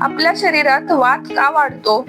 आपल्या शरीरात वात का वाढतो?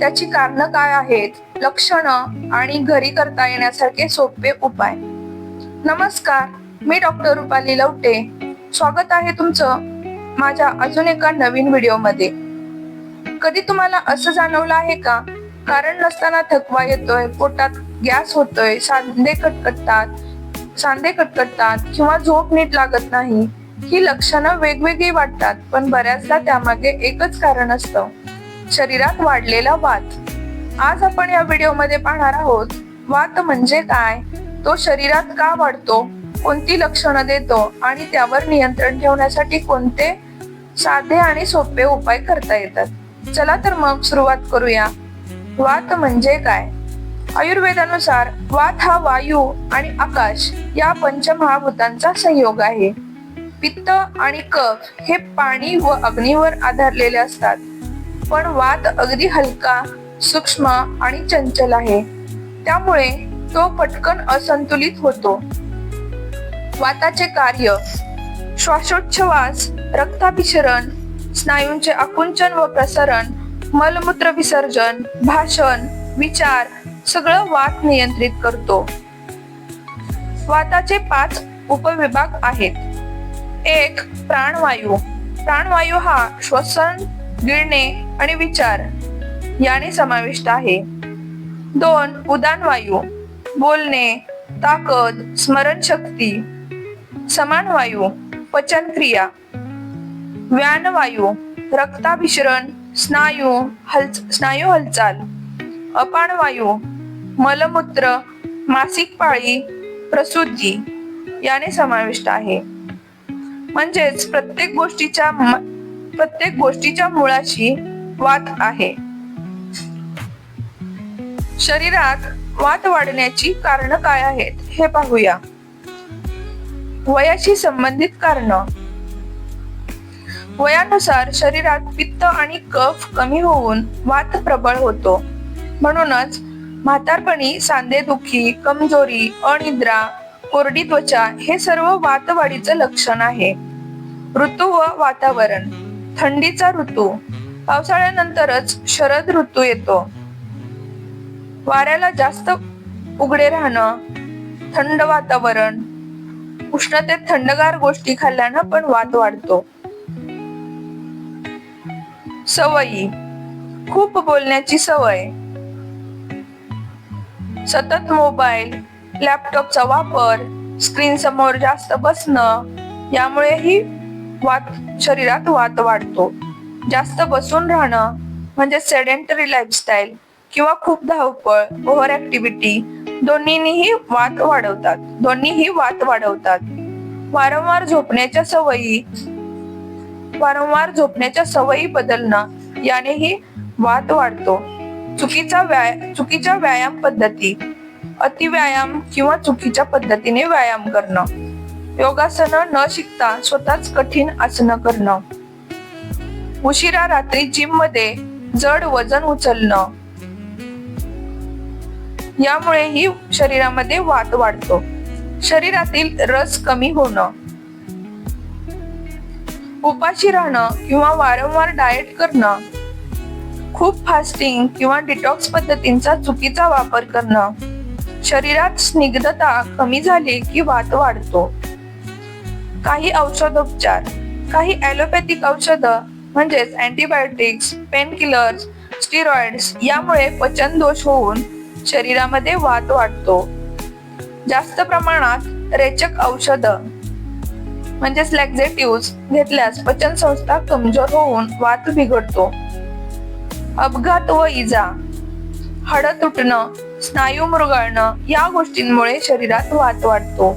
त्याची कारण काय आहेत? लक्षणं आणि घरी करता येण्यासारखे सोपे उपाय. नमस्कार मी डॉक्टर रुपाली लवटे. स्वागत आहे तुमचं माझ्या अजून एका नवीन व्हिडिओमध्ये. कधी तुम्हाला असं जाणवलं आहे का? कारण नसताना थकवा येतोय पोटात गॅस होतोय सांधे कटकटतात सांधे कटकटतात किंवा झोप नीट लागत नाही. ही लक्षणं वेगवेगळी वाटतात पण बऱ्याचदा त्यामागे एकच कारण असतं. शरीरात वाढलेला वात. आज आपण या व्हिडिओमध्ये पाहणार आहोत वात म्हणजे काय? तो शरीरात का वाढतो? कोणती लक्षणं देतो? आणि त्यावर नियंत्रण ठेवण्यासाठी कोणते साधे आणि सोपे उपाय करता येतात? चला तर मग सुरुवात करूया. वात म्हणजे काय? आयुर्वेदानुसार वात हा वायू आणि आकाश या पंचमहाभूतांचा संयोग आहे. पित्त आणि कफ हे पाणी व अग्नीवर आधारलेले असतात. पण वात अगदी हलका सूक्ष्म आणि चंचल आहे. त्यामुळे तो पटकन असंतुलित होतो. वाताचे कार्य. श्वासोच्छवास रक्ताभिसरण स्नायूंचे आकुंचन व प्रसरण मलमूत्र विसर्जन भाषण विचार सगळं वात नियंत्रित करतो. वाताचे पाच उपविभाग आहेत. एक प्राणवायू. प्राणवायू हा श्वसन गिळणे आणि विचार याने समाविष्ट आहे. दोन उदान वायू बोलणे ताकद स्मरणशक्ती. समान वायू पचनक्रिया. व्यान वायू रक्ताभिसरण स्नायू हल स्नायू हालचाल. अपान वायू मलमूत्र मासिक पाळी प्रसूती याने समाविष्ट आहे. म्हणजेच प्रत्येक गोष्टीच्या प्रत्येक गोष्टीच्या मुळाशी वात आहे. शरीरात वात वाढण्याची कारण काय आहेत हे पाहूया. वयाशी संबंधित कारण. वयानुसार शरीरात पित्त आणि कफ कमी होऊन वात प्रबळ होतो. म्हणूनच म्हातारपणी सांधेदुखी कमजोरी अनिद्रा कोरडी त्वचा हे सर्व वातवाढीचं लक्षण आहे. ऋतू व वातावरण. थंडीचा ऋतू. पावसाळ्यानंतरच शरद ऋतू येतो. वाऱ्याला जास्त उघडे राहणं थंड वातावरण. उष्णतेत थंडगार गोष्टी खाल्ल्यानं पण वात वाढतो. सवयी. खूप बोलण्याची सवय. सतत मोबाईल लॅपटॉपचा वापर स्क्रीन समोर जास्त बसणं यामुळेही वात शरीरात वात वाढतो. जास्त बसून राहणं म्हणजे सेडेंटरी लाईफस्टाईल किंवा खूप धावपळ ओव्हर ऍक्टिव्हिटी दोन्हीही वात वाढवतात. दोन्हीही वात वाढवतात. वारंवार झोपण्याच्या सवयी वारंवार झोपण्याच्या सवयी बदलणं यानेही वात वाढतो. चुकीचा व्याय चुकीच्या व्यायाम पद्धती अतिव्यायाम किंवा चुकीच्या पद्धतीने व्यायाम करणं. योगासनं न शिकता स्वतःच कठीण आसनं करणं. उशिरा रात्री जिममध्ये जड वजन उचलणं. यामुळे ही शरीरामध्ये वात वाढतो. शरीरातील रस कमी होणं. उपाशी राहणं किंवा वारंवार डाएट करणं. खूप फास्टिंग किंवा डिटॉक्स पद्धतींचा चुकीचा वापर करणं. शरीरात स्निग्धता कमी झाली की वात वाढतो. काही औषधोपचार काही ॲलोपॅथिक औषधं म्हणजेच अँटीबायोटिक्स पेन किलर्स स्टिरॉइड्स यामुळे पचन दोष होऊन शरीरामध्ये वात वाढतो. जास्त प्रमाणात रेचक औषधं म्हणजेच लॅक्झेटिव्ह घेतल्यास पचन संस्था कमजोर होऊन वात बिघडतो. अपघात व इजा हडं तुटणं स्नायू मुरगळणं या गोष्टींमुळे शरीरात वात वाढतो.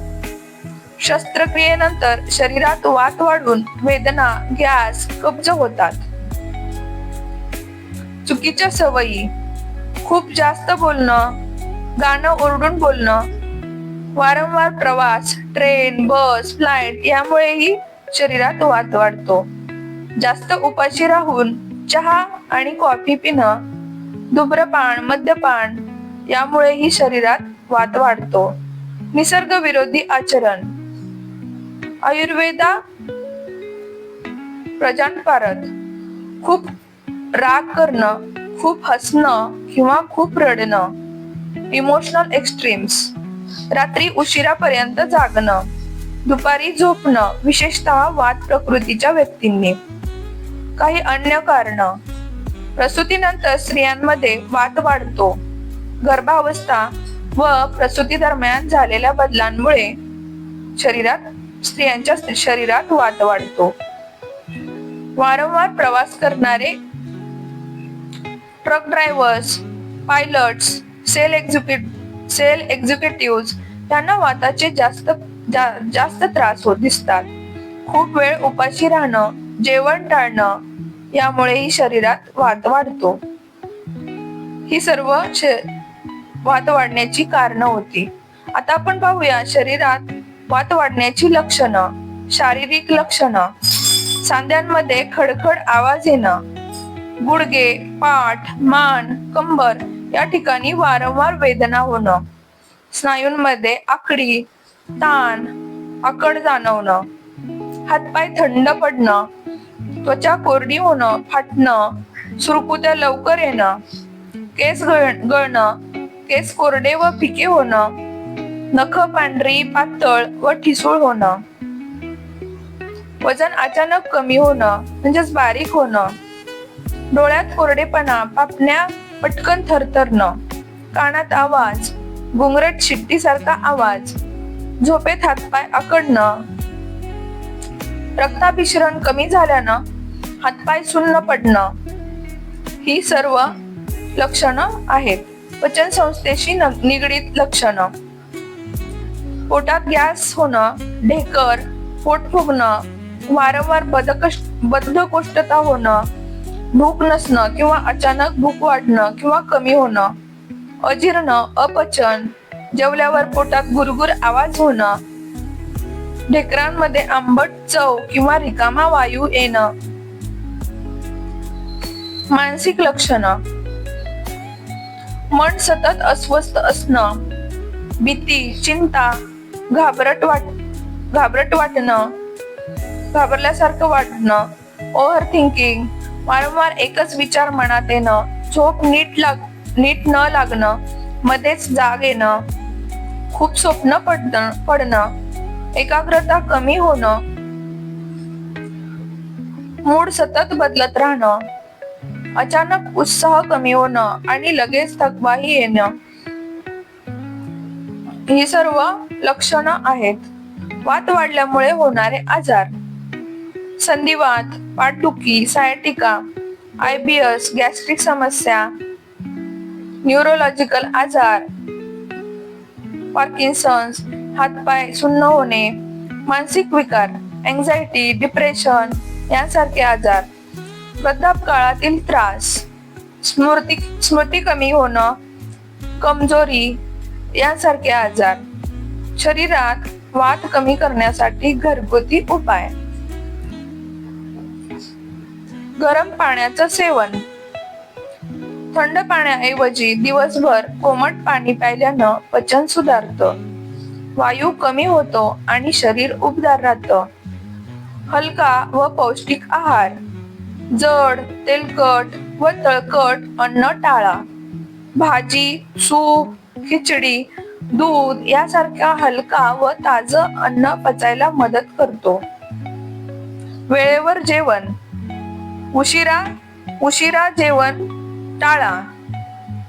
शस्त्रक्रियेनंतर शरीरात वात वाढून वेदना गॅस कब्ज होतात. चुकीच्या सवयी खूप जास्त बोलणं गाणं ओरडून बोलणं वारंवार प्रवास ट्रेन बस फ्लाईट यामुळेही शरीरात वात वाढतो. जास्त उपाशी राहून चहा आणि कॉफी पिणं धूम्रपान मद्यपान यामुळेही शरीरात वात वाढतो. निसर्ग विरोधी आचरण. आयुर्वेदा प्रजानपारत खूप राग करणं खूप हसणं किंवा खूप रडणं. इमोशनल एक्स्ट्रीम्स रात्री उशिरापर्यंत जागणं. दुपारी झोपणं विशेषतः वात प्रकृतीच्या व्यक्तींनी. काही अन्य कारण. प्रसूतीनंतर स्त्रियांमध्ये वात वाढतो. गर्भावस्था व प्रसूती दरम्यान झालेल्या बदलांमुळे शरीरात स्त्रियांच्या शरीरात वात वाढतो. वारंवार प्रवास करणारे truck drivers pilots sale execute sale executive त्यांना वाताचे जास्त जा- जास्त त्रास होत दिसतात. खूप वेळ उपाशी राहणं जेवण टाळणं यामुळेही शरीरात वात वाढतो. ही सर्व श- वात वाढण्याची कारणं होती. आता आपण पाहूया शरीरात वात वाढण्याची लक्षणं शारीरिक लक्षणं सांध्यांमध्ये खडखड आवाज येणं गुडगे पाठ मान कंबर या ठिकाणी वारंवार वेदना होणं स्नायूंमध्ये आकडी ताण आकड जाणवणं हातपाय थंड पडणं त्वचा कोरडी होणं फाटणं सुरकुत्या लवकर येणं केस गळ गळणं केस कोरडे व फिके होणं नख पांढरी पातळ व ठिसूळ होणं. वजन अचानक कमी होणं म्हणजेच बारीक होणं. डोळ्यात कोरडेपणा पापण्या पटकन थरथरणं. कानात आवाज घुंगरट शिट्टीसारखा आवाज. झोपेत हातपाय आकडणं. रक्ताभिसरण कमी झाल्यानं हातपाय सुन्न पडणं. ही सर्व लक्षणं आहेत. पचन संस्थेशी न- निगडीत लक्षणं. पोटात गॅस होणं ढेकर पोट फुगणं वारंवार बदकश बद्धकोष्ठता होणं भूक नसणं किंवा अचानक भूक वाढणं किंवा कमी होणं अजीर्ण अपचन जेवल्यावर पोटात गुरगुर आवाज होणं ढेकरांमध्ये आंबट चव किंवा रिकामा वायू येणं. मानसिक लक्षणं. मन सतत अस्वस्थ असणं भीती चिंता घाबरट वाट घाबरट वाटणं घाबरल्यासारखं वाटणं ओव्हर थिंकिंग वारंवार एकच विचार मनात येणं झोप नीट लाग नीट न लागणं मध्येच जाग येणं खूप स्वप्न पडणं पडणं एकाग्रता कमी होणं मूड सतत बदलत राहणं अचानक उत्साह कमी होणं आणि लगेच थकवाही येणं ही सर्व लक्षणं आहेत. वात वाढल्यामुळे होणारे आजार. संधिवात पाठदुखी सायटिका आयबीएस गॅस्ट्रिक समस्या न्यूरोलॉजिकल आजार पार्किन्सन्स हातपाय सुन्न होणे मानसिक विकार अँझायटी डिप्रेशन यांसारखे आजार. वृद्धापकाळातील त्रास स्मृती स्मृती कमी होणं कमजोरी यासारखे आजार शरीरात वात कमी करण्यासाठी घरगुती उपाय. गरम पाण्याचं सेवन. थंड पाण्याऐवजी दिवसभर कोमट पाणी प्यायल्यानं पचन सुधारतं. वायू कमी होतो आणि शरीर उबदार राहतं. हलका व पौष्टिक आहार. जड तेलकट व तळकट अन्न टाळा. भाजी सूप खिचडी दूध यासारख्या हलका व ताज अन्न पचायला मदत करतो. वेळेवर जेवण. उशिरा उशिरा जेवण टाळा.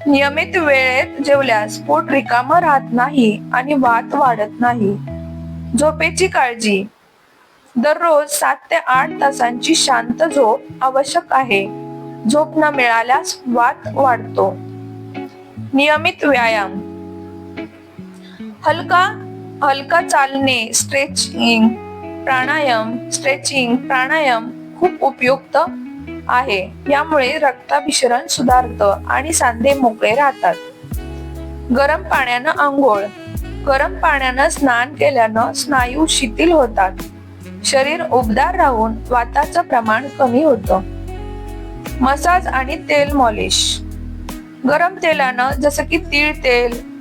नियमित वेळेत जेवल्यास पोट रिकामं राहत नाही आणि वात वाढत नाही. झोपेची काळजी. दररोज सात ते आठ तासांची शांत झोप आवश्यक आहे. झोप न मिळाल्यास वात वाढतो. नियमित व्यायाम. हलका हलका चालणे स्ट्रेचिंग प्राणायाम स्ट्रेचिंग प्राणायाम खूप उपयुक्त आहे. यामुळे रक्ताभिसरण सुधारतं आणि सांधे मोकळे राहतात. गरम पाण्यानं आंघोळ. गरम पाण्यानं स्नान केल्यानं स्नायू शिथिल होतात. शरीर उबदार राहून वाताचं प्रमाण कमी होतं. मसाज आणि तेल मॉलिश. गरम तेलानं जसं की तीळ तेल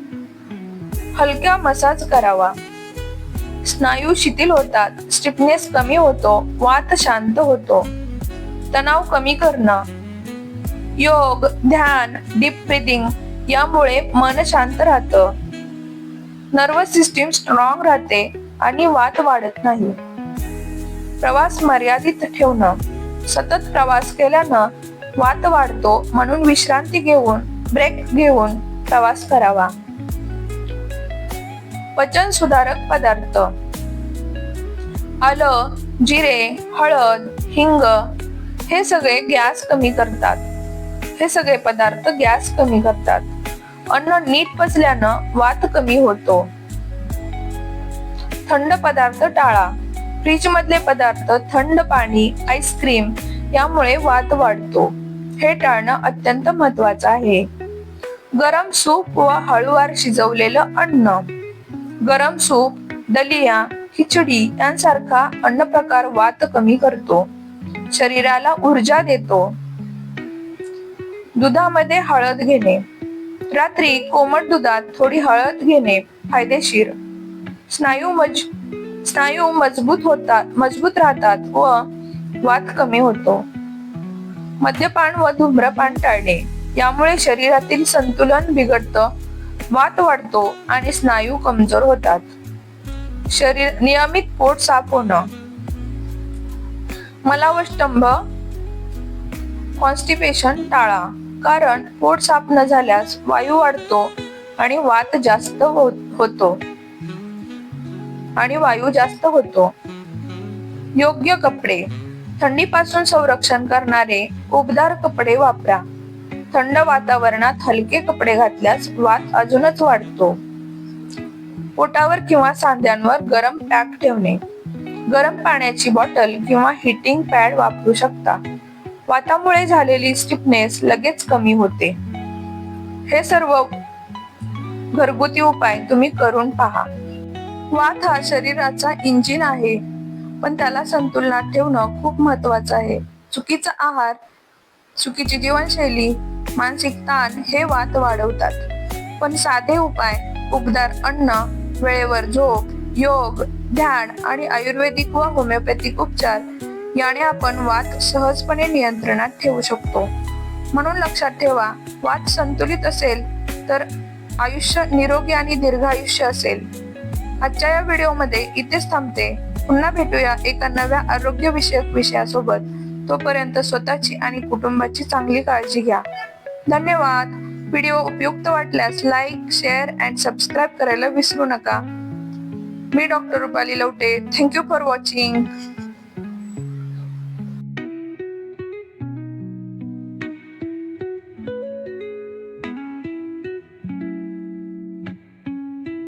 हलक्या मसाज करावा. स्नायू शिथिल होतात स्टिफनेस कमी होतो वात शांत होतो. तणाव कमी करणं. योग ध्यान डीप ब्रिदिंग यामुळे मन शांत राहतं. नर्वस सिस्टीम स्ट्रॉंग राहते आणि वात वाढत नाही. प्रवास मर्यादित ठेवणं. सतत प्रवास केल्यानं वात वाढतो म्हणून विश्रांती घेऊन ब्रेक घेऊन प्रवास करावा. पचन सुधारक पदार्थ. आलं जिरे हळद हिंग हे सगळे गॅस कमी करतात. हे सगळे पदार्थ गॅस कमी करतात. अन्न नीट पचल्यानं वात कमी होतो. थंड पदार्थ टाळा. फ्रीज मधले पदार्थ थंड पाणी आईस्क्रीम यामुळे वात वाढतो. हे टाळणं अत्यंत महत्वाचं आहे. गरम सूप व हळूवार शिजवलेलं अन्न. गरम सूप दलिया खिचडी यांसारखा अन्न प्रकार वात कमी करतो. शरीराला ऊर्जा देतो. दुधामध्ये हळद घेणे. रात्री कोमट दुधात थोडी हळद घेणे फायदेशीर. स्नायू मज स्नायू मजबूत होतात मजबूत राहतात व वात कमी होतो. मद्यपान व धूम्रपान टाळणे यामुळे शरीरातील संतुलन बिघडतं वात वाढतो आणि स्नायू कमजोर होतात. शरीर नियमित पोट साफ होणं. मलावष्टंभ कॉन्स्टिपेशन टाळा कारण पोट साफ न झाल्यास वायू वाढतो आणि वात जास्त हो- होतो. आणि वायू जास्त होतो. योग्य कपडे थंडीपासून संरक्षण करणारे उबदार कपडे वापरा. थंड वातावरणात हलके कपडे घातल्यास वात अजूनच वाढतो. पोटावर किंवा सांध्यांवर गरम पॅक ठेवणे. गरम पाण्याची बॉटल किंवा हिटिंग पॅड वापरू शकता. वातामुळे झालेली स्टिफनेस लगेच कमी होते. हे सर्व घरगुती उपाय तुम्ही करून पहा. वात हा शरीराचा इंजिन आहे. पण त्याला संतुलनात ठेवणं खूप महत्वाचं आहे. चुकीचा आहार चुकीची जीवनशैली मानसिक ताण हे वात वाढवतात. पण साधे उपाय उबदार अन्न वेळेवर झोप योग ध्यान आणि आयुर्वेदिक व होमिओपॅथिक उपचार याने आपण वात सहजपणे नियंत्रणात ठेवू शकतो. म्हणून लक्षात ठेवा वात संतुलित असेल तर आयुष्य निरोगी आणि दीर्घायुष्य असेल. आजच्या या व्हिडिओमध्ये इथेच थांबते. पुन्हा भेटूया एका नव्या आरोग्य विषयक विषयासोबत. तोपर्यंत स्वतःची आणि कुटुंबाची चांगली काळजी घ्या. धन्यवाद. व्हिडिओ उपयुक्त वाटल्यास लाईक शेअर अँड सबस्क्राईब करायला विसरू नका. मी doctor Rupali Lavate. Thank you for watching.